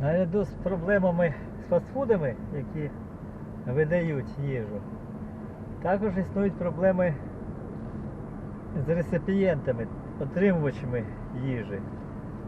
Наряду з проблемами з фастфудами, які видають їжу, також існують проблеми з реципієнтами, отримувачами їжі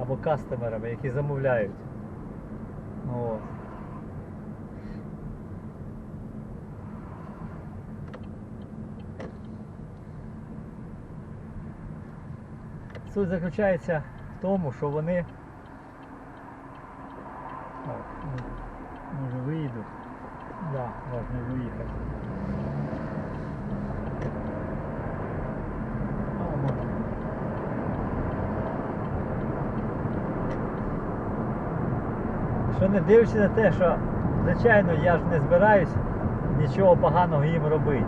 або кастомерами, які замовляють. От. Суть заключається в тому, що вони. Так, ну, може виїду. Да, можна виїхати. А, можна. Що не дивлячись на те, що, звичайно, я ж не збираюсь нічого поганого їм робити.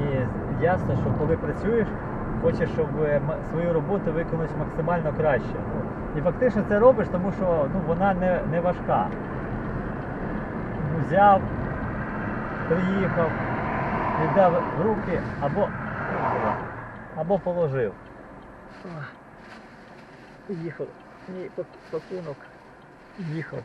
І ясно, що коли працюєш, хочеш, щоб е, свою роботу виконати максимально краще. І фактично це робиш, тому що ну, вона не, не важка. Взяв, приїхав, віддав руки або, або положив. Їхав. Мій пак- пакунок. Їхав.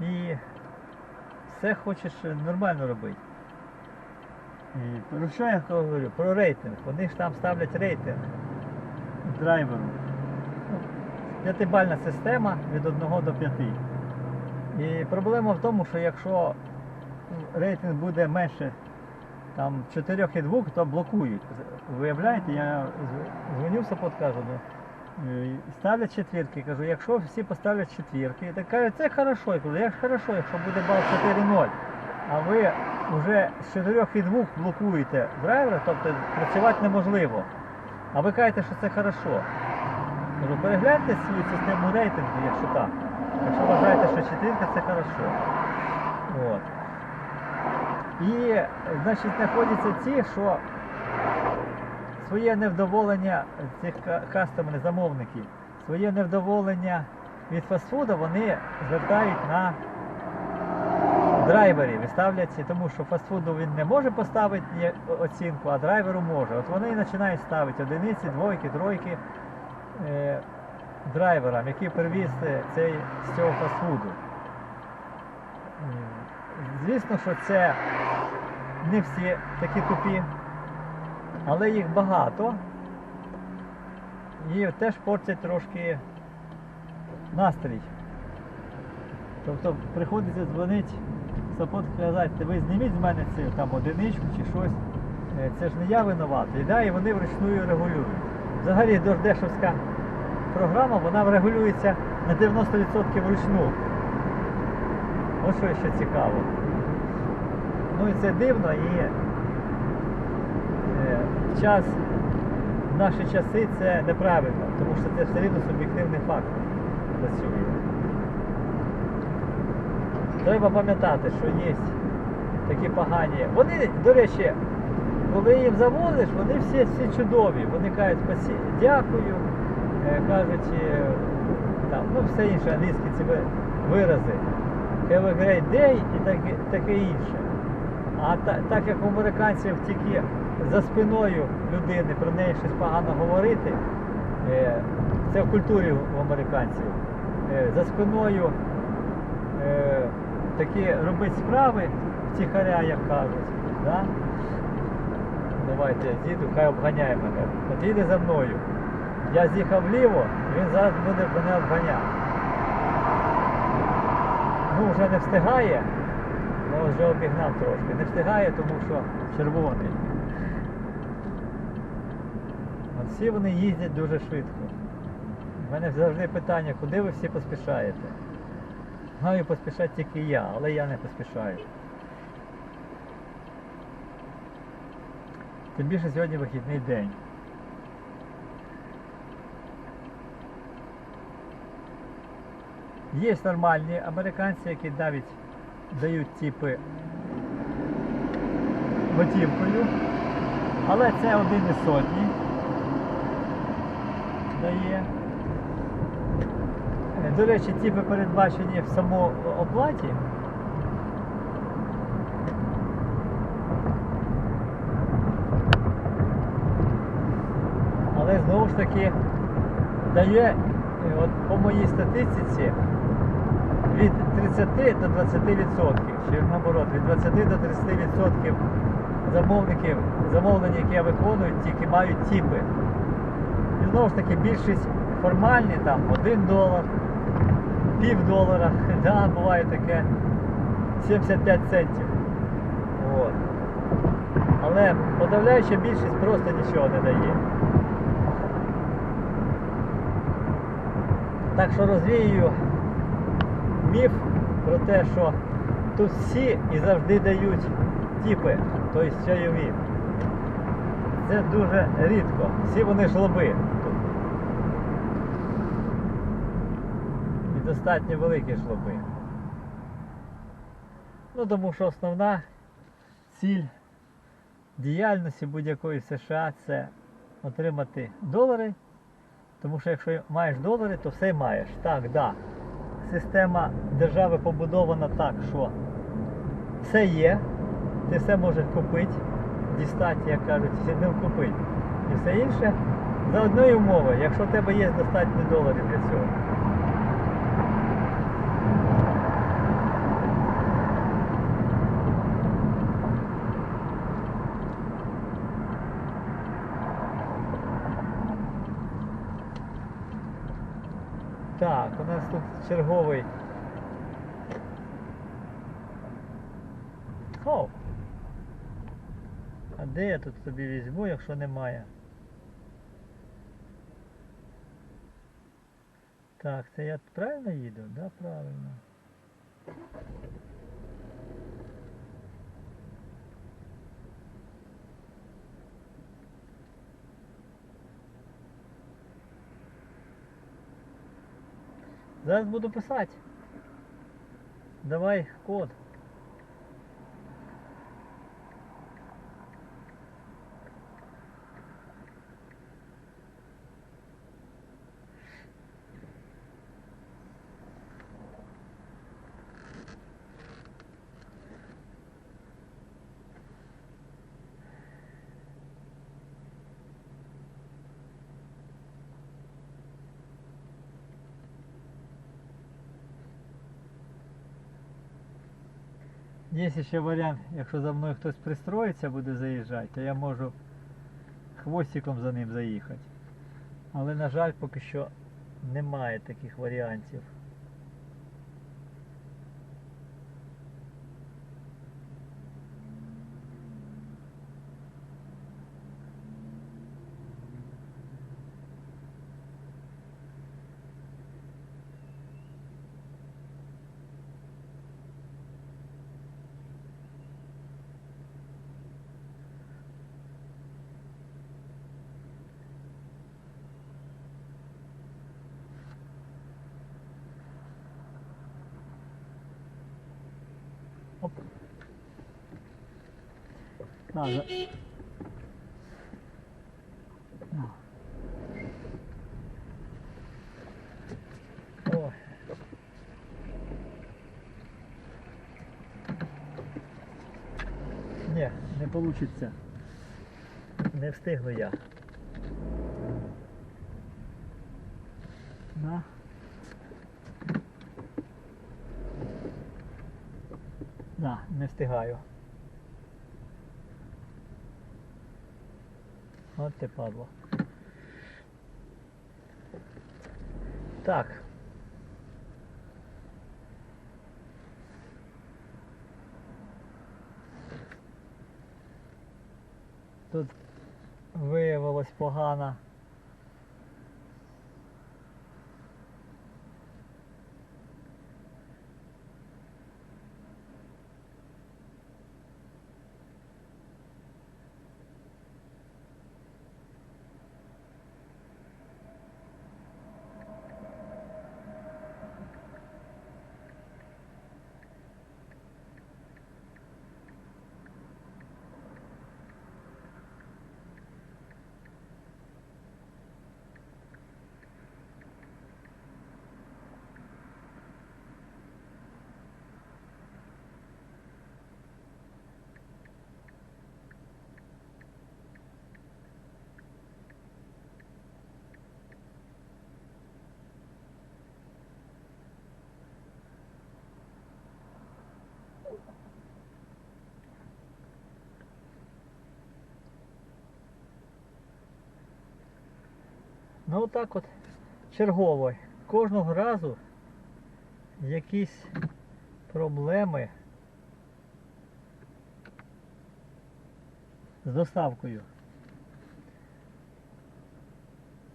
І все хочеш нормально робити. І про що я говорю? Про рейтинг. Вони ж там ставлять рейтинг драйверу. П'ятибальна система від 1 до 5. І проблема в тому, що якщо рейтинг буде менше там 4,2, то блокують. Виявляєте, я дз- дзвоню в сапот, кажу, е, ставлять четвірки. Кажу, якщо всі поставлять четвірки, так кажуть, це хорошо. Я кажу, як хорошо, якщо буде бал 4-0, а ви вже з 4,2 блокуєте драйвера, тобто працювати неможливо. А ви кажете, що це хорошо. Кажу, перегляньте свою систему рейтингу, якщо так. Якщо вважаєте, що четвірка це хорошо. От. І, значить, знаходяться ті, що своє невдоволення цих ка- кастомерів, замовників, своє невдоволення від фастфуду вони звертають на драйверів і тому що фастфуду він не може поставити оцінку, а драйверу може. От вони починають ставити одиниці, двойки, тройки е, драйверам, які привіз е, цей з цього фастфуду. Звісно, що це не всі такі тупі, але їх багато. І теж портять трошки настрій. Тобто приходиться дзвонити сапот казати, ви зніміть з мене цю там одиничку чи щось. Е, Це ж не я винуватий. Да? І вони вручную регулюють. Взагалі Дождешовська програма вона регулюється на 90% вручну. Ось що ще цікаво. Ну і це дивно і е, в час, в наші часи це неправильно, тому що це все рівно суб'єктивний фактор працює. Треба пам'ятати, що є такі погані. Вони, до речі, коли їм заводиш, вони всі, всі чудові. Вони кажуть дякую, е, кажуть, е, там, ну все інше, англійські ці вирази. Have a great day і таке, інше. А та, так як у американців тільки за спиною людини про неї щось погано говорити, е, це в культурі у американців, е, за спиною е, такі робити справи втіхаря, як кажуть. Да? Давайте я з'їду, хай обганяє мене. От їде за мною. Я з'їхав вліво, він зараз буде мене обганяти. Ну, вже не встигає, ну вже обігнав трошки. Не встигає, тому що червоний. От всі вони їздять дуже швидко. У мене завжди питання, куди ви всі поспішаєте? Маю поспішати тільки я, але я не поспішаю. Тим більше сьогодні вихідний день. Є нормальні американці, які навіть дають типи готівкою, але це один із сотні дає. Е, до речі, типи передбачені в самооплаті. Але знову ж таки дає, е, от по моїй статистиці, 30 до 20 відсотків, чи наоборот, від 20 до 30 відсотків замовників, замовлень, які я виконую, тільки мають тіпи. І знову ж таки більшість формальні, там 1 долар, пів долара, да, буває таке 75 центів. От. Але подавляюча більшість просто нічого не дає. Так що розвіюю міф про те, що тут всі і завжди дають тіпи, тобто чайові. Це дуже рідко. Всі вони жлоби тут. І достатньо великі жлоби. Ну тому що основна ціль діяльності будь-якої США це отримати долари. Тому що якщо маєш долари, то все маєш. Так, да. Система держави побудована так, що все є, ти все можеш купити, дістати, як кажуть, сідним купити. І все інше за одної умови, якщо в тебе є достатньо доларів для цього. Так, у нас тут черговий. О! А де я тут собі візьму, якщо немає? Так, це я правильно їду? Да, правильно. Зараз буду писати. Давай код. Є ще варіант, якщо за мною хтось пристроїться, буде заїжджати, то я можу хвостиком за ним заїхати. Але, на жаль, поки що немає таких варіантів. Оп. Не получиться. Не встигну я. На. Да, не встигаю. От ти падло. Так. Тут виявилось погано. Ну отак от чергово. Кожного разу якісь проблеми з доставкою.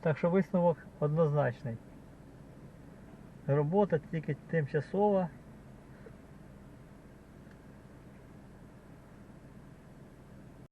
Так що висновок однозначний. Робота тільки тимчасова